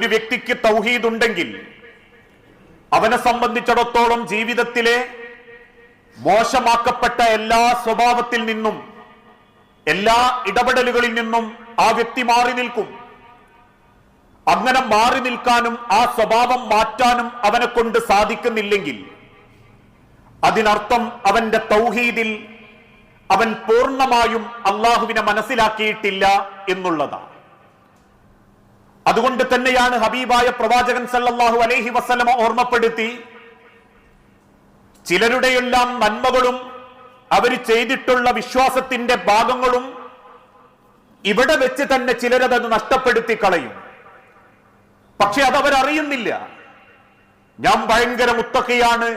ഒരു വ്യക്തിക്ക് തൗഹീദ് ഉണ്ടെങ്കിൽ അവനെ സംബന്ധിച്ചിടത്തോളം ജീവിതത്തിലെ മോശമാക്കപ്പെട്ട എല്ലാ സ്വഭാവത്തിൽ നിന്നും എല്ലാ ഇടപെടലുകളിൽ നിന്നും ആ വ്യക്തി മാറി നിൽക്കും. അങ്ങനെ മാറി നിൽക്കാനും ആ സ്വഭാവം മാറ്റാനും അവനെ കൊണ്ട് സാധിക്കുന്നില്ലെങ്കിൽ അതിനർത്ഥം അവന്റെ തൗഹീദിൽ അവൻ പൂർണമായും അള്ളാഹുവിനെ മനസ്സിലാക്കിയിട്ടില്ല എന്നുള്ളതാണ്. അതുകൊണ്ട് തന്നെയാണ് ഹബീബായ പ്രവാചകൻ സല്ലാഹു അലൈഹി വസ്ലമ ഓർമ്മപ്പെടുത്തി ചിലരുടെയെല്ലാം നന്മകളും അവർ ചെയ്തിട്ടുള്ള വിശ്വാസത്തിന്റെ ഭാഗങ്ങളും ഇവിടെ വെച്ച് തന്നെ ചിലരത് നഷ്ടപ്പെടുത്തി കളയും. പക്ഷെ അതവരറിയുന്നില്ല. ഞാൻ ഭയങ്കര മുത്തക്കയാണ്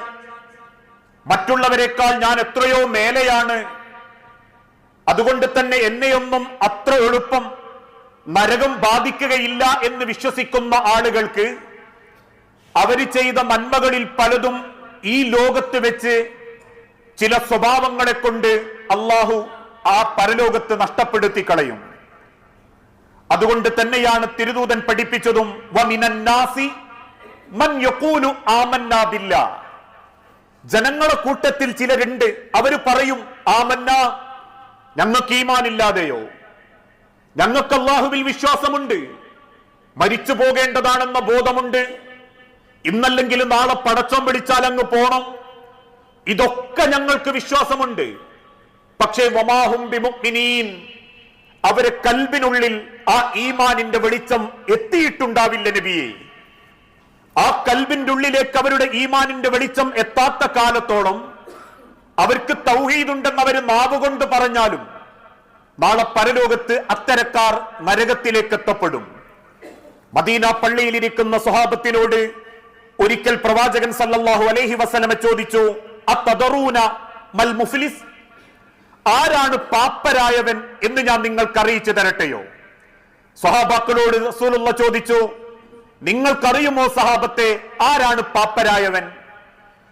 മറ്റുള്ളവരെക്കാൾ ഞാൻ എത്രയോ മേലെയാണ്. അതുകൊണ്ട് തന്നെ എന്നെയൊന്നും അത്ര എളുപ്പം നരകം ബാധിക്കുകയില്ല എന്ന് വിശ്വസിക്കുന്ന ആളുകൾക്ക് അവർ ചെയ്ത നന്മകളിൽ പലതും ഈ ലോകത്ത് വെച്ച് ചില സ്വഭാവങ്ങളെ കൊണ്ട് അള്ളാഹു ആ പരലോകത്ത് നഷ്ടപ്പെടുത്തി കളയും അതുകൊണ്ട് തന്നെയാണ് തിരുദൂതൻ പഠിപ്പിച്ചതും ജനങ്ങളെ കൂട്ടത്തിൽ ചിലരുണ്ട് അവർ പറയും ആമന്ന ഞങ്ങൾക്ക് ഈമാനില്ലാതെയോ? ഞങ്ങൾക്ക് അള്ളാഹുവിൽ വിശ്വാസമുണ്ട്. മരിച്ചു പോകേണ്ടതാണെന്ന ബോധമുണ്ട്. ഇന്നല്ലെങ്കിൽ നാളെ പടച്ചം പിടിച്ചാൽ അങ്ങ് പോണം. ഇതൊക്കെ ഞങ്ങൾക്ക് വിശ്വാസമുണ്ട്. പക്ഷേ വമാഹും അവരെ കൽബിനുള്ളിൽ ആ ഈമാനിന്റെ വെളിച്ചം എത്തിയിട്ടുണ്ടാവില്ല നബിയെ. ആ കൽബിന്റെ ഉള്ളിലേക്ക് അവരുടെ ഈമാനിന്റെ വെളിച്ചം എത്താത്ത കാലത്തോളം അവർക്ക് തൗഹീദുണ്ടെന്ന് അവർ നാവുകൊണ്ട് പറഞ്ഞാലും നാളെ പരലോകത്ത് അത്തരക്കാർ നരകത്തിലേക്ക് എത്തപ്പെടും മദീന പള്ളിയിലിരിക്കുന്ന സ്വഹാബത്തിനോട് ഒരിക്കൽ പ്രവാചകൻ സല്ലല്ലാഹു അലൈഹി വസലമ ചോദിച്ചു അത്തദറൂന മൽ ആരാണ് പാപ്പരായവൻ എന്ന് ഞാൻ നിങ്ങൾക്ക് അറിയിച്ചു തരട്ടെയോ? സ്വഹാബാക്കളോട് റസൂലുള്ള ചോദിച്ചു നിങ്ങൾക്കറിയുമോ സഹാബത്തെ ആരാണ് പാപ്പരായവൻ?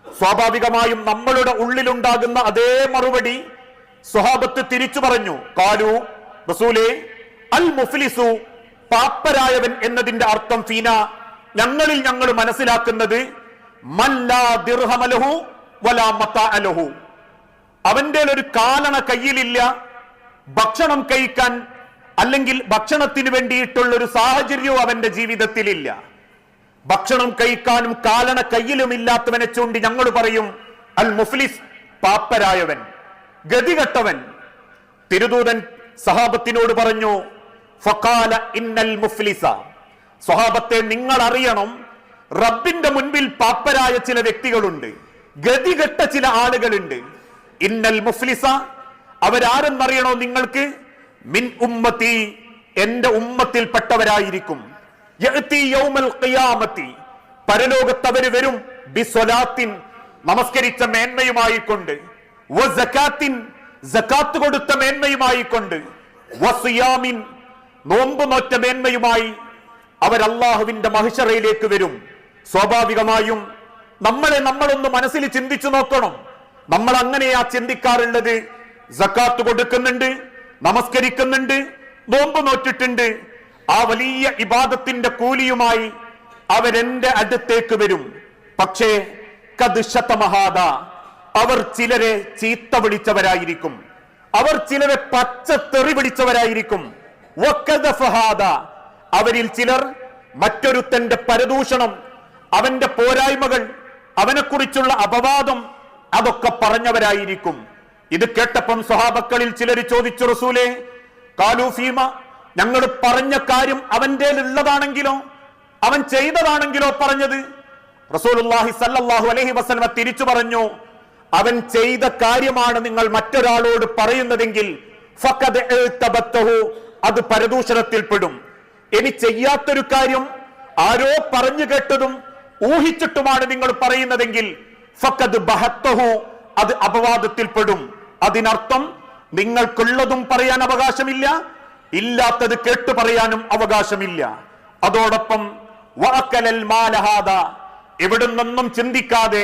സ്വാഭാവികമായും നമ്മളുടെ ഉള്ളിലുണ്ടാകുന്ന അതേ മറുപടി സ്വഹാബത്ത് തിരിച്ചു പറഞ്ഞു കാലു റസൂലേ അൽ മുഫ്ലിസു പാപ്പരായവൻ എന്നതിന്റെ അർത്ഥം ഫീന. ഞങ്ങളിൽ ഞങ്ങൾ മനസ്സിലാക്കുന്നത് അവന്റെ ഒരു കാലണ കയ്യിലില്ല. ഭക്ഷണം കഴിക്കാൻ അല്ലെങ്കിൽ ഭക്ഷണത്തിന് വേണ്ടിയിട്ടുള്ള ഒരു സാഹചര്യവും അവന്റെ ജീവിതത്തിലില്ല. ഭക്ഷണം കഴിക്കാനും കാലണ കയ്യിലും ഇല്ലാത്തവനെ ചൂണ്ടി ഞങ്ങൾ പറയും അൽ മുഫ്ലിസ് പാപ്പരായവൻ. ഗതികെട്ടവൻ തിരുദൂതൻ സഹാബത്തിനോട് പറഞ്ഞു ഫക്കാല ഇന്നൽ മുഫ്ലിസ. സ്വഹാബത്തെ നിങ്ങൾ അറിയണം റബ്ബിന്റെ മുൻപിൽ പാപ്പരായ ചില വ്യക്തികളുണ്ട് ഗതികെട്ട ചില ആളുകളുണ്ട്. ഇന്നൽ മുഫ്ലിസ അവരാരെന്നറിയണോ നിങ്ങൾക്ക്? മിൻ ഉമ്മത്തി എന്റെ ഉമ്മത്തിൽപ്പെട്ടവരായിരിക്കും. പരലോകത്ത് അവർ വരും ബിസ്വലാത്തിൻ നമസ്കരിച്ച മേന്മയുമായി കൊണ്ട് സകാത്ത് കൊടുത്ത മേന്മയുമായി കൊണ്ട് വസിയാമിൻ നോമ്പ് നോറ്റ മേന്മയുമായി മഹിഷറയിലേക്ക് വരും. സ്വാഭാവികമായും നമ്മളെ നമ്മളൊന്ന് മനസ്സിൽ ചിന്തിച്ചു നോക്കണം. നമ്മൾ അങ്ങനെയാ ചിന്തിക്കാറുള്ളത്. സക്കാത്ത് കൊടുക്കുന്നുണ്ട് നമസ്കരിക്കുന്നുണ്ട് നോമ്പ് നോറ്റിട്ടുണ്ട്. ആ വലിയ ഇബാദത്തിന്റെ കൂലിയുമായി അവരെന്റെ അടുത്തേക്ക് വരും. പക്ഷേ കദുശതമഹാദ അവർ ചിലരെ ചീത്ത വിളിച്ചവരായിരിക്കും. അവർ ചിലരെ പച്ച തെറി വക്കദഫഹാദ. അവരിൽ ചിലർ മറ്റൊരുത്തന്റെ പരദൂഷണം അവന്റെ പോരായ്മകൾ അവനെക്കുറിച്ചുള്ള അപവാദം അതൊക്കെ പറഞ്ഞവരായിരിക്കും. ഇത് കേട്ടപ്പം സ്വഹാബക്കളിൽ ചിലർ ചോദിച്ചു റസൂലെ കാലു ഫീമ ഞങ്ങൾ പറഞ്ഞ കാര്യം അവന്റെ ഉള്ളതാണെങ്കിലോ അവൻ ചെയ്തതാണെങ്കിലോ പറഞ്ഞത്? സല്ലല്ലാഹു അലൈഹി വസല്ലമ തിരിച്ചു പറഞ്ഞു അവൻ ചെയ്ത കാര്യമാണ് നിങ്ങൾ മറ്റൊരാളോട് പറയുന്നതെങ്കിൽ അത് പരദൂഷണത്തിൽപ്പെടും ഇനി ചെയ്യാത്തൊരു കാര്യം ആരോ പറഞ്ഞു കേട്ടതും ഊഹിച്ചിട്ടുമാണ് നിങ്ങൾ പറയുന്നതെങ്കിൽ ഫഖദ് ബഹത്തഹു അത് അപവാദത്തിൽപ്പെടും അതിനർത്ഥം നിങ്ങൾക്കുള്ളതും പറയാൻ അവകാശമില്ല ഇല്ലാത്തത് കേട്ടു പറയാനും അവകാശമില്ല. അതോടൊപ്പം വഅക്കലൽ മാലഹാദ എവിടെ നിന്നും ചിന്തിക്കാതെ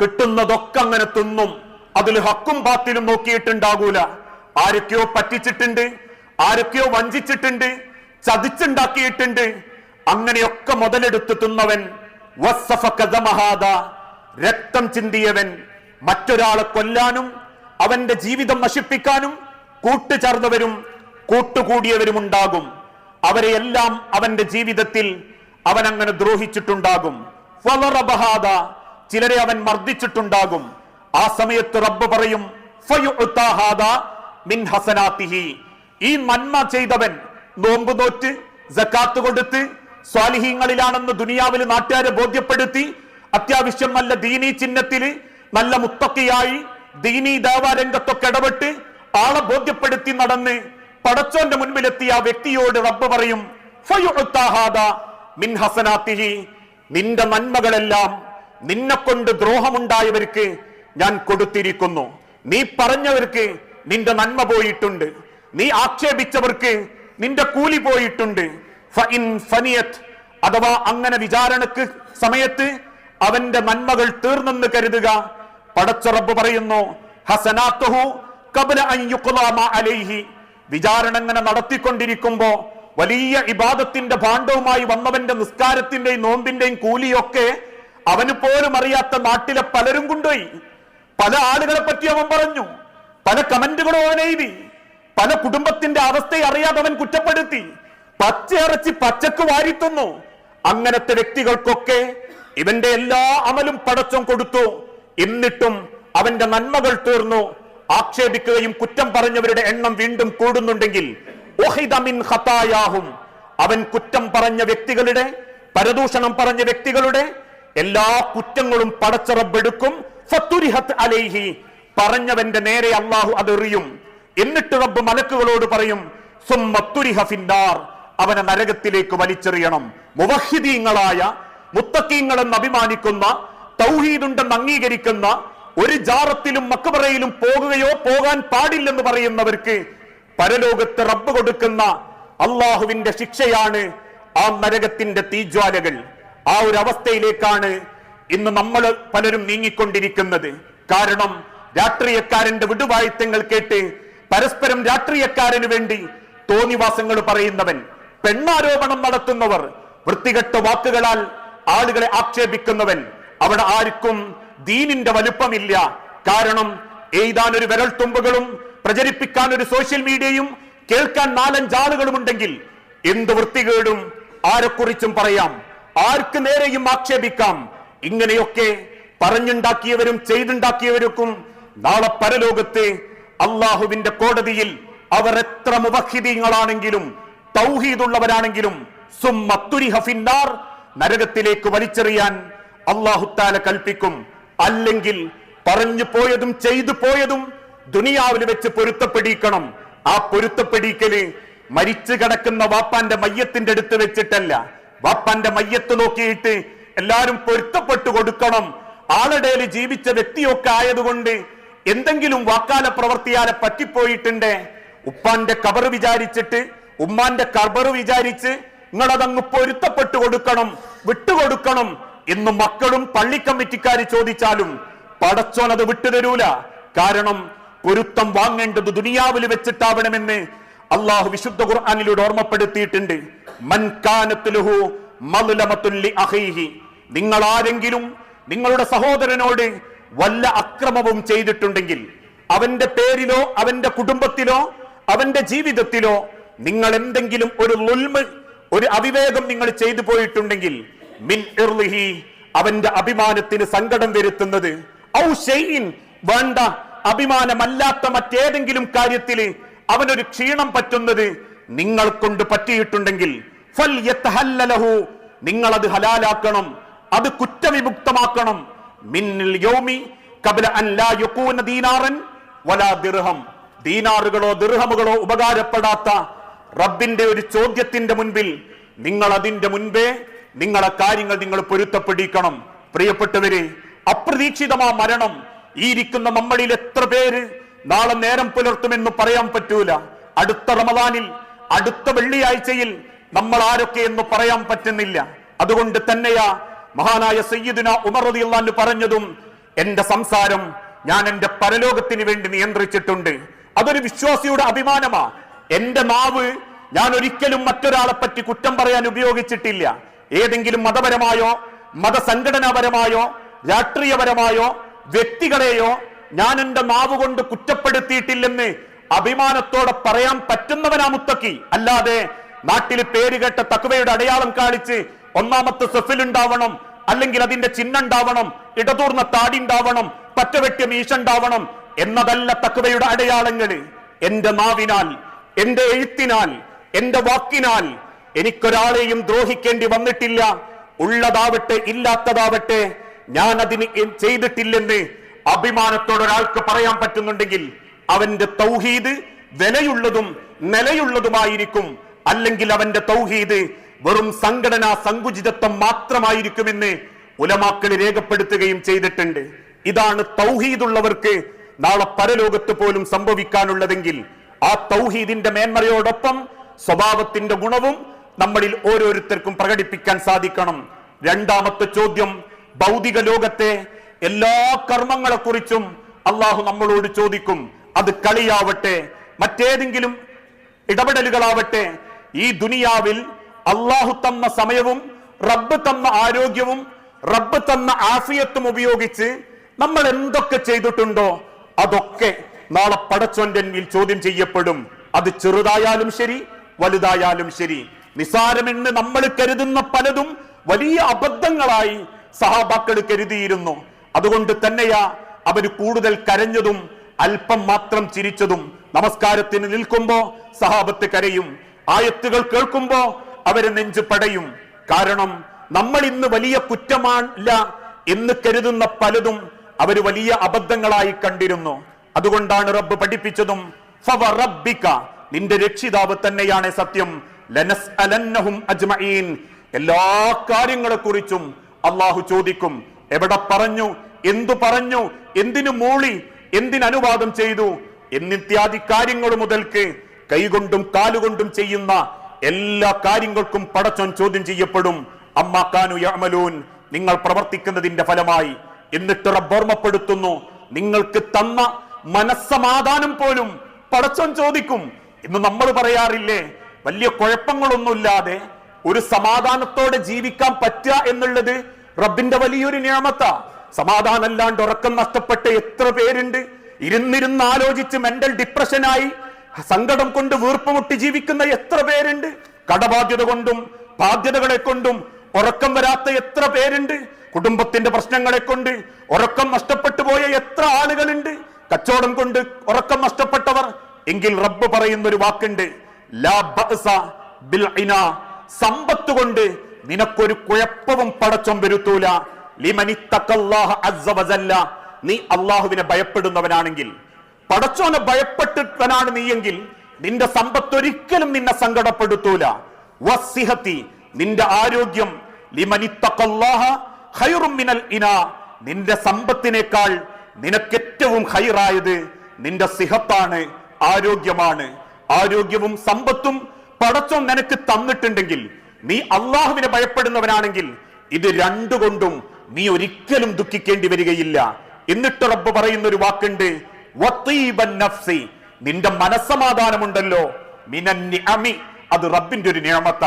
കിട്ടുന്നതൊക്കെ അങ്ങനെ തിന്നും. അതിൽ ഹക്കും പാത്തിലും നോക്കിയിട്ടുണ്ടാകൂല. ആരൊക്കെയോ പറ്റിച്ചിട്ടുണ്ട് ആരൊക്കെയോ വഞ്ചിച്ചിട്ടുണ്ട് ചതിച്ചുണ്ടാക്കിയിട്ടുണ്ട്. അങ്ങനെയൊക്കെ മുതലെടുത്ത് തിന്നവൻ രക്തം ചിന്തിയവൻ. മറ്റൊരാളെ കൊല്ലാനും അവന്റെ ജീവിതം നശിപ്പിക്കാനും കൂട്ടുചേർന്നവരും കൂട്ടുകൂടിയവരും ഉണ്ടാകും അവരെയെല്ലാം അവന്റെ ജീവിതത്തിൽ അവൻ അങ്ങനെ ദ്രോഹിച്ചിട്ടുണ്ടാകും ചിലരെ അവൻ മർദ്ദിച്ചിട്ടുണ്ടാകും. ആ സമയത്ത് റബ്ബ് പറയും മിൻ ഈ നന്മ ചെയ്തവൻ നോമ്പ് നോറ്റ് ജക്കാത്ത് കൊടുത്ത് സ്വാലിഹീങ്ങളിലാണെന്ന് ദുനിയാവിൽ നാട്ടുകാരെ ബോധ്യപ്പെടുത്തി അത്യാവശ്യം നല്ല ദീനി ചിഹ്നത്തിൽ നല്ല മുത്തക്കിയായി ദീനി ദേവാരംഗത്തൊക്കെ ഇടപെട്ട് ആളെ ബോധ്യപ്പെടുത്തി നടന്ന് പടച്ചോന്റെ മുൻപിലെത്തിയ ആ വ്യക്തിയോട് റബ്ബ് പറയും മിൻ നിന്റെ നന്മകളെല്ലാം നിന്നെ കൊണ്ട് ദ്രോഹമുണ്ടായവർക്ക് ഞാൻ കൊടുത്തിരിക്കുന്നു. നീ പറഞ്ഞവർക്ക് നിന്റെ നന്മ പോയിട്ടുണ്ട്. നീ ആക്ഷേപിച്ചവർക്ക് നിന്റെ കൂലി പോയിട്ടുണ്ട്. അഥവാ അങ്ങനെ വിചാരണക്ക് സമയത്ത് അവന്റെ നന്മകൾ തീർന്നെന്ന് കരുതുക. പടച്ചുറപ്പ് പറയുന്നു ഹസനാത്തുഹു അലൈഹി. വിചാരണ അങ്ങനെ നടത്തിക്കൊണ്ടിരിക്കുമ്പോ വലിയ ഇബാദത്തിന്റെ ഭാണ്ഡവുമായി വന്നവന്റെ നിസ്കാരത്തിന്റെയും നോമ്പിന്റെയും കൂലിയൊക്കെ അവന് പോലും അറിയാത്ത നാട്ടിലെ പലരും കൊണ്ടുപോയി. പല ആളുകളെ പറ്റി അവൻ പറഞ്ഞു. പല കമന്റുകളും അവൻ എഴുതി. പല കുടുംബത്തിന്റെ അവസ്ഥയെ അറിയാതെ അവൻ കുറ്റപ്പെടുത്തി. പച്ചയിറച്ചി പച്ചക്ക് വാരിത്തുന്നു. അങ്ങനത്തെ വ്യക്തികൾക്കൊക്കെ ഇവന്റെ എല്ലാ അമലും പടച്ചും കൊടുത്തു. എന്നിട്ടും അവന്റെ നന്മകൾ തീർന്നു. ആക്ഷേപിക്കുകയും കുറ്റം പറഞ്ഞവരുടെ എണ്ണം വീണ്ടും കൂടുന്നുണ്ടെങ്കിൽ. അവൻ കുറ്റം പറഞ്ഞ വ്യക്തികളുടെ പരദൂഷണം പറഞ്ഞ വ്യക്തികളുടെ എല്ലാ കുറ്റങ്ങളും പടച്ചറബെടുക്കും അലൈഹി. പറഞ്ഞവന്റെ നേരെ അള്ളാഹു അതെറിയും എന്നിട്ട് റബ്ബ് മലക്കുകളോട് പറയും അവനെ നരകത്തിലേക്ക് വലിച്ചെറിയണം. മുവഹിദീങ്ങളായ മുത്തക്കീങ്ങളെന്ന് അഭിമാനിക്കുന്ന തൗഹീദുണ്ടെന്ന് അംഗീകരിക്കുന്ന ഒരു ജാറത്തിലും മക്കബറയിലും പോകുകയോ പോകാൻ പാടില്ലെന്ന് പറയുന്നവർക്ക് പരലോകത്ത് റബ്ബ് കൊടുക്കുന്ന അള്ളാഹുവിന്റെ ശിക്ഷയാണ് ആ നരകത്തിന്റെ തീജ്വാലകൾ. ആ ഒരു അവസ്ഥയിലേക്കാണ് ഇന്ന് നമ്മൾ പലരും നീങ്ങിക്കൊണ്ടിരിക്കുന്നത്. കാരണം രാഷ്ട്രീയക്കാരന്റെ വിടുവായുത്തങ്ങൾ കേട്ട് പരസ്പരം രാഷ്ട്രീയക്കാരന് വേണ്ടി തോന്നിവാസങ്ങൾ പറയുന്നവൻ പെണ്ണാരോപണം നടത്തുന്നവർ വൃത്തികെട്ട വാക്കുകളാൽ ആളുകളെ ആക്ഷേപിക്കുന്നവൻ അവിടെ ആർക്കും ദീനിന്റെ വലുപ്പമില്ല. കാരണം എഴുതാൻ ഒരു വിരൽ തുമ്പുകളും പ്രചരിപ്പിക്കാൻ ഒരു സോഷ്യൽ മീഡിയയും കേൾക്കാൻ നാലഞ്ചാളുകളും ഉണ്ടെങ്കിൽ എന്ത് വൃത്തികേടും ആരെക്കുറിച്ചും പറയാം. ആർക്ക് നേരെയും ആക്ഷേപിക്കാം. ഇങ്ങനെയൊക്കെ പറഞ്ഞുണ്ടാക്കിയവരും ചെയ്തുണ്ടാക്കിയവർക്കും നാളെ പരലോകത്ത് അള്ളാഹുവിന്റെ കോടതിയിൽ അവർ എത്ര മുബഹിദീങ്ങളാണെങ്കിലും തൗഹീദുള്ളവരാണെങ്കിലും സുമ്മത്തുരിഹ ഹഫിന്നാർ നരകത്തിലേക്ക് വലിച്ചെറിയാൻ അള്ളാഹുത്താല കൽപ്പിക്കും. അല്ലെങ്കിൽ പറഞ്ഞു പോയതും ചെയ്തു പോയതും ദുനിയാവിൽ വെച്ച് പൊരുത്തപ്പെടിക്കണം. ആ പൊരുത്തപ്പെടിക്കൽ മരിച്ചു കിടക്കുന്ന വാപ്പാന്റെ മയ്യത്തിന്റെ അടുത്ത് വെച്ചിട്ടല്ല. വാപ്പാന്റെ മയ്യത്ത് നോക്കിയിട്ട് എല്ലാരും പൊരുത്തപ്പെട്ടു കൊടുക്കണം. ആളുടേൽ ജീവിച്ച വ്യക്തിയൊക്കെ ആയതുകൊണ്ട് എന്തെങ്കിലും വാക്കാല പ്രവർത്തിയാലെ പറ്റിപ്പോയിട്ടുണ്ട്. ഉപ്പാന്റെ കബർ വിചാരിച്ചിട്ട് ഉമ്മാന്റെ കബർ വിചാരിച്ച് നിങ്ങളതങ്ങ് പൊരുത്തപ്പെട്ടു കൊടുക്കണം വിട്ടുകൊടുക്കണം എന്ന് മക്കളും പള്ളി കമ്മിറ്റിക്കാർ ചോദിച്ചാലും പടച്ചോൻ അത് വിട്ടുതരൂല. കാരണം പൊരുത്തം വാങ്ങേണ്ടത് ദുനിയാവിൽ വെച്ചിട്ടാവണമെന്ന് അള്ളാഹു വിശുദ്ധ ഖുർആാനിലൂടെ ഓർമ്മപ്പെടുത്തിയിട്ടുണ്ട്. നിങ്ങൾ ആരെങ്കിലും നിങ്ങളുടെ സഹോദരനോട് വല്ല അക്രമവും ചെയ്തിട്ടുണ്ടെങ്കിൽ അവന്റെ പേരിലോ അവന്റെ കുടുംബത്തിലോ അവന്റെ ജീവിതത്തിലോ നിങ്ങൾ എന്തെങ്കിലും ഒരു ലുൽമ് ഒരു അവിവേകം നിങ്ങൾ ചെയ്തു പോയിട്ടുണ്ടെങ്കിൽ മിൻ ഇർലിഹി അവന്റെ അഭിമാനത്തിന് സങ്കടം വരുത്തുന്നത് ഔ ഷെയ്ൻ വേണ്ട അഭിമാനമല്ലാത്ത മറ്റേതെങ്കിലും കാര്യത്തിൽ അവനൊരു ക്ഷീണം പറ്റുന്നത് നിങ്ങൾ കൊണ്ട് പറ്റിയിട്ടുണ്ടെങ്കിൽ നിങ്ങൾ അത് ഹലാലാക്കണം അത് കുറ്റവിമുക്തമാക്കണം. മിന്നിൽ യൗമി കബല ദീനാറൻ വലാ ദിർഹം. ദീനാറുകളോ ദിർഹമുകളോ ഉപകാരപ്പെടാത്ത റബ്ബിന്റെ ഒരു ചോദ്യത്തിന്റെ മുൻപിൽ നിങ്ങൾ അതിന്റെ മുൻപേ നിങ്ങളെ കാര്യങ്ങൾ നിങ്ങൾ പൊരുത്തപ്പെടിക്കണം. പ്രിയപ്പെട്ടവരെ അപ്രതീക്ഷിതമാ മരണം. ഈ ഇരിക്കുന്ന നമ്മളിൽ എത്ര പേര് നാളെ നേരം പുലർത്തുമെന്ന് പറയാൻ പറ്റൂല. അടുത്ത റമദാനിൽ അടുത്ത വെള്ളിയാഴ്ചയിൽ നമ്മൾ ആരൊക്കെ എന്ന് പറയാൻ പറ്റുന്നില്ല. അതുകൊണ്ട് തന്നെയാ മഹാനായ സയ്യിദുന ഉമർ റളിയല്ലാഹു പറഞ്ഞതും എന്റെ സംസാരം ഞാൻ എന്റെ പരലോകത്തിന് വേണ്ടി നിയന്ത്രിച്ചിട്ടുണ്ട്. അതൊരു വിശ്വാസിയുടെ അഭിമാനമാ. എന്റെ നാവ് ഞാൻ ഒരിക്കലും മറ്റൊരാളെ പറ്റി കുറ്റം പറയാൻ ഉപയോഗിച്ചിട്ടില്ല. ഏതെങ്കിലും മതപരമായോ മതസംഘടനാപരമായോ രാഷ്ട്രീയപരമായോ വ്യക്തികളെയോ ഞാൻ എന്റെ നാവ് കൊണ്ട് കുറ്റപ്പെടുത്തിയിട്ടില്ലെന്ന് അഭിമാനത്തോടെ പറയാൻ പറ്റുന്നവനാ മുത്തക്കി. അല്ലാതെ നാട്ടിൽ കേട്ട തക്കുവയുടെ അടയാളം കാണിച്ച് ഒന്നാമത്തെ സെഫിൽ ഉണ്ടാവണം അല്ലെങ്കിൽ അതിന്റെ ചിഹ്നം ഉണ്ടാവണം ഇടതൂർന്ന താടി ഉണ്ടാവണം പറ്റവെട്ടിയ മീശ ഉണ്ടാവണം എന്നതല്ല തക്കുവയുടെ അടയാളങ്ങൾ എന്റെ നാവിനാൽ എന്റെ എഴുത്തിനാൽ എന്റെ വാക്കിനാൽ എനിക്കൊരാളെയും ദ്രോഹിക്കേണ്ടി വന്നിട്ടില്ല. ഉള്ളതാവട്ടെ ഇല്ലാത്തതാവട്ടെ ഞാൻ അതിന് ചെയ്തിട്ടില്ലെന്ന് അഭിമാനത്തോടെ ഒരാൾക്ക് പറയാൻ പറ്റുന്നുണ്ടെങ്കിൽ അവന്റെ തൗഹീദ് വിലയുള്ളതും നിലയുള്ളതുമായിരിക്കും. അല്ലെങ്കിൽ അവന്റെ തൗഹീദ് വെറും സംഘടനാ സങ്കുചിതത്വം മാത്രമായിരിക്കുമെന്ന് ഉലമാക്കൾ രേഖപ്പെടുത്തുകയും ചെയ്തിട്ടുണ്ട്. ഇതാണ് തൗഹീദുള്ളവർക്ക് നാളെ പരലോകത്ത് പോലും സംഭവിക്കാനുള്ളതെങ്കിൽ ആ തൗഹീദിന്റെ മേന്മയോടൊപ്പം സ്വഭാവത്തിന്റെ ഗുണവും നമ്മളിൽ ഓരോരുത്തർക്കും പ്രകടിപ്പിക്കാൻ സാധിക്കണം. രണ്ടാമത്തെ ചോദ്യം ഭൗതിക ലോകത്തെ എല്ലാ കർമ്മങ്ങളെക്കുറിച്ചും അള്ളാഹു നമ്മളോട് ചോദിക്കും. അത് കളിയാവട്ടെ മറ്റേതെങ്കിലും ഇടപെടലുകളാവട്ടെ ഈ ദുനിയാവിൽ അള്ളാഹു തന്ന സമയവും റബ്ബ് തന്ന ആരോഗ്യവും റബ്ബ് തന്ന ആഫിയത്തും ഉപയോഗിച്ച് നമ്മൾ എന്തൊക്കെ ചെയ്തിട്ടുണ്ടോ അതൊക്കെ നാളെ പടച്ചോന്റെ മേൽ ചോദ്യം ചെയ്യപ്പെടും. അത് ചെറുതായാലും ശരി വലുതായാലും ശരി. നിസാരമെന്ന് നമ്മൾ കരുതുന്ന പലതും വലിയ അബദ്ധങ്ങളായി സഹാബാക്കൾ കരുതിയിരുന്നു. അതുകൊണ്ട് തന്നെയാ അവർ കൂടുതൽ കരഞ്ഞതും അല്പം മാത്രം ചിരിച്ചതും നമസ്കാരത്തിന് നിൽക്കുമ്പോ സഹാബത്ത് കരയും ആയത്തുകൾ കേൾക്കുമ്പോ അവർ നെഞ്ചു പടയും. കാരണം നമ്മൾ ഇന്ന് വലിയ കുറ്റമല്ല എന്ന് കരുതുന്ന പലതും അവർ വലിയ അബദ്ധങ്ങളായി കണ്ടിരുന്നു. അതുകൊണ്ടാണ് റബ്ബ് പഠിപ്പിച്ചതും ഫവറബ്ബിക, നിന്റെ രക്ഷിതാവ് തന്നെയാണ് സത്യം. ലനസ് അലന്നഹും അജ്മഈൻ. എല്ലാ കാര്യങ്ങളെ കുറിച്ചും അള്ളാഹു ചോദിക്കും. എവിടെ പറഞ്ഞു? എന്തു പറഞ്ഞു? എന്തിനു മൂളി? എന്തിനനുവാദം ചെയ്തു? എന്നിത്യാദി കാര്യങ്ങൾ മുതൽക്ക് കൈകൊണ്ടും കാലുകൊണ്ടും ചെയ്യുന്ന എല്ലാ കാര്യങ്ങൾക്കും പടച്ചോൻ ചോദ്യം ചെയ്യപ്പെടും. അമ്മാക്കാനു യമലൂൻ നിങ്ങൾ പ്രവർത്തിക്കുന്നതിന്റെ ഫലമായി. എന്നിട്ട് റബ്ബ് ഓർമ്മപ്പെടുത്തുന്നു നിങ്ങൾക്ക് തന്ന മനസ്സമാധാനം പോലും പടച്ചോൻ ചോദിക്കും. ഇന്ന് നമ്മൾ പറയാറില്ലേ വലിയ കുഴപ്പങ്ങളൊന്നുമില്ലാതെ ഒരു സമാധാനത്തോടെ ജീവിക്കാൻ പറ്റുക എന്നുള്ളത് റബ്ബിന്റെ വലിയൊരു നിയമത്ത സമാധാനമല്ലാണ്ട് ഉറക്കം നഷ്ടപ്പെട്ട് എത്ര പേരുണ്ട്. ഇരുന്നിരുന്ന് ആലോചിച്ച് മെന്റൽ ഡിപ്രഷനായി സങ്കടം കൊണ്ട് വീർപ്പുമുട്ടി ജീവിക്കുന്ന എത്ര പേരുണ്ട്. കടബാധ്യത കൊണ്ടും ബാധ്യതകളെ കൊണ്ടും ഉറക്കം വരാത്ത എത്ര പേരുണ്ട്. കുടുംബത്തിന്റെ പ്രശ്നങ്ങളെ കൊണ്ട് ഉറക്കം നഷ്ടപ്പെട്ടു പോയ എത്ര ആളുകളുണ്ട്. കച്ചവടം കൊണ്ട് ഉറക്കം നഷ്ടപ്പെട്ടവർ. എങ്കിൽ റബ്ബ് പറയുന്ന ഒരു വാക്കുണ്ട്. സമ്പത്ത് കൊണ്ട് നിനക്കൊരു കുഴപ്പവും പടച്ചം വരുത്തൂല. നീ അള്ളാഹുവിനെ ഭയപ്പെടുന്നവനാണെങ്കിൽ പടച്ചോനെ ഭയപ്പെട്ടിട്ടവനാണ് നീയെങ്കിൽ നിന്റെ സമ്പത്ത് ഒരിക്കലും നിന്നെ സങ്കടപ്പെടുത്തൂല. വസിഹത്തി നിന്റെ ആരോഗ്യം മിനൽ ഇനാ. നിന്റെ സമ്പത്തിനേക്കാൾ നിനക്കേറ്റവും ഹൈറായത് നിന്റെ സിഹത്താണ് ആരോഗ്യമാണ്. ആരോഗ്യവും സമ്പത്തും പടച്ചോൻ നിനക്ക് തന്നിട്ടുണ്ടെങ്കിൽ നീ അള്ളാഹുവിനെ ഭയപ്പെടുന്നവനാണെങ്കിൽ ഇത് രണ്ടുകൊണ്ടും നീ ഒരിക്കലും ദുഃഖിക്കേണ്ടി വരികയില്ല. എന്നിട്ട് റബ്ബ് പറയുന്ന ഒരു വാക്കുണ്ട് നിന്റെ മനസ്സമാധാനമുണ്ടല്ലോ. അത് റബ്ബിന്റെ ഒരു നിയമത്ത.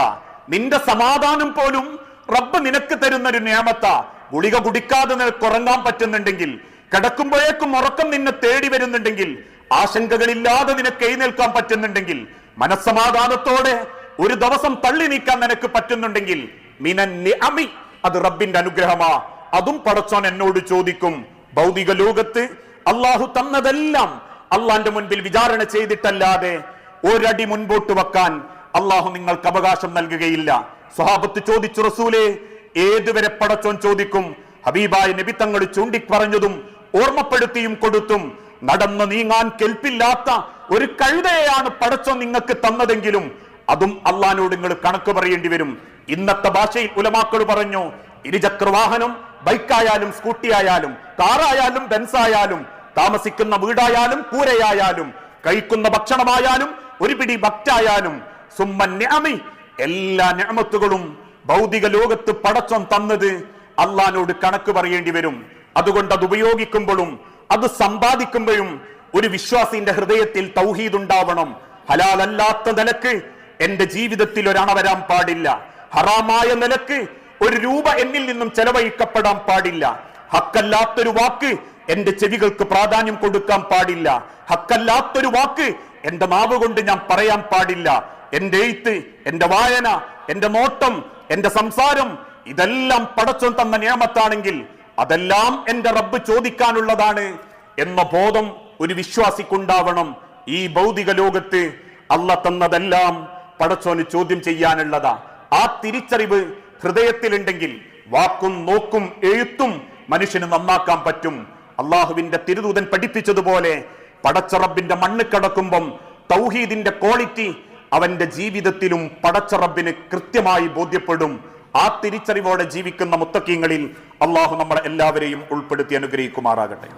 നിന്റെ സമാധാനം പോലും റബ്ബ് നിനക്ക് തരുന്ന ഒരു നിയമത്ത. ഗുളിക കുടിക്കാതെ നിനക്ക് ഉറങ്ങാൻ പറ്റുന്നുണ്ടെങ്കിൽ കിടക്കുമ്പോഴേക്കും ഉറക്കം നിന്നെ തേടി വരുന്നുണ്ടെങ്കിൽ ആശങ്കകളില്ലാതെ നിനക്ക് എഴുന്നേൽക്കാൻ പറ്റുന്നുണ്ടെങ്കിൽ മനസ്സമാധാനത്തോടെ ഒരു ദിവസം തള്ളി നീക്കാൻ നിനക്ക് പറ്റുന്നുണ്ടെങ്കിൽ മിനൻ നിഅമി അത് റബ്ബിന്റെ അനുഗ്രഹമാ. അതും പടച്ചോൻ എന്നോട് ചോദിക്കും ഭൗതിക ലോകത്ത് അള്ളാഹു തന്നതെല്ലാം അള്ളാന്റെ മുൻപിൽ വിചാരണ ചെയ്തിട്ടല്ലാതെ ഒരടി മുൻപോട്ട് വെക്കാൻ അള്ളാഹു നിങ്ങൾക്ക് അവകാശം നൽകുകയില്ല. സ്വഹാബത്ത് ചോദിച്ചു റസൂലെ ഏതുവരെ പടച്ചോൻ ചോദിക്കും? ഹബീബായ നബി തങ്ങൾ ചൂണ്ടിപ്പറഞ്ഞതും ഓർമ്മപ്പെടുത്തിയും കൊടുത്തും നടന്നു നീങ്ങാൻ കെൽപ്പില്ലാത്ത ഒരു കഴുതയെയാണ് പടച്ചോൻ നിങ്ങൾക്ക് തന്നതെങ്കിലും അതും അള്ളഹാനോട് നിങ്ങൾ കണക്ക് പറയേണ്ടി വരും. ഇന്നത്തെ ഭാഷയിൽ ഉലമാക്കൾ പറഞ്ഞു ഇരുചക്ര വാഹനം ബൈക്കായാലും സ്കൂട്ടി ആയാലും കാറായാലും ബെൻസായാലും താമസിക്കുന്ന വീടായാലും കൂരയായാലും കഴിക്കുന്ന ഭക്ഷണമായാലും ഒരു പിടി ഭക്റ്റായാലും സുമ്മൻ നിഅമി എല്ലാ ഞാമത്തുകളും ഭൗതിക ലോകത്ത് പടച്ചം തന്നത് അള്ളഹാനോട് കണക്ക് പറയേണ്ടി വരും. അതുകൊണ്ട് അത് ഉപയോഗിക്കുമ്പോഴും അത് സമ്പാദിക്കുമ്പോഴും ഒരു വിശ്വാസിന്റെ ഹൃദയത്തിൽ തൗഹീദ് ഉണ്ടാവണം. ഹലാലല്ലാത്ത നിലയ്ക്ക് എന്റെ ജീവിതത്തിൽ ഒരണ വരാൻ പാടില്ല. ഹറാമായ നിലയ്ക്ക് ഒരു രൂപ എന്നിൽ നിന്നും ചെലവഴിക്കപ്പെടാൻ പാടില്ല. ഹക്കല്ലാത്തൊരു വാക്ക് എന്റെ ചെവികൾക്ക് പ്രാധാന്യം കൊടുക്കാൻ പാടില്ല. ഹക്കല്ലാത്തൊരു വാക്ക് എന്റെ നാവ് കൊണ്ട് ഞാൻ പറയാൻ പാടില്ല. എന്റെ എഴുത്ത് എന്റെ വായന എന്റെ നോട്ടം എന്റെ സംസാരം ഇതെല്ലാം പടച്ചു തന്ന നിയമത്താണെങ്കിൽ അതെല്ലാം എന്റെ റബ്ബ് ചോദിക്കാനുള്ളതാണ് എന്ന ബോധം ഒരു വിശ്വാസിക്കുണ്ടാവണം. ഈ ഭൗതിക ലോകത്ത് അല്ല തന്നതെല്ലാം പടച്ചോന് ചോദ്യം ചെയ്യാനുള്ളതാ. ആ തിരിച്ചറിവ് ഹൃദയത്തിലുണ്ടെങ്കിൽ വാക്കും നോക്കും എഴുത്തും മനുഷ്യന് നന്നാക്കാൻ പറ്റും. അള്ളാഹുവിന്റെ തിരുദൂതൻ പഠിപ്പിച്ചതുപോലെ പടച്ചറബിന്റെ മണ്ണ് കടക്കുമ്പം തൗഹീദിന്റെ ക്വാളിറ്റി അവന്റെ ജീവിതത്തിലും പടച്ചറബിന് കൃത്യമായി ബോധ്യപ്പെടും. ആ തിരിച്ചറിവോടെ ജീവിക്കുന്ന മുത്തക്കീങ്ങളിൽ അള്ളാഹു നമ്മളെ എല്ലാവരെയും ഉൾപ്പെടുത്തി അനുഗ്രഹിക്കുമാറാകട്ടെ.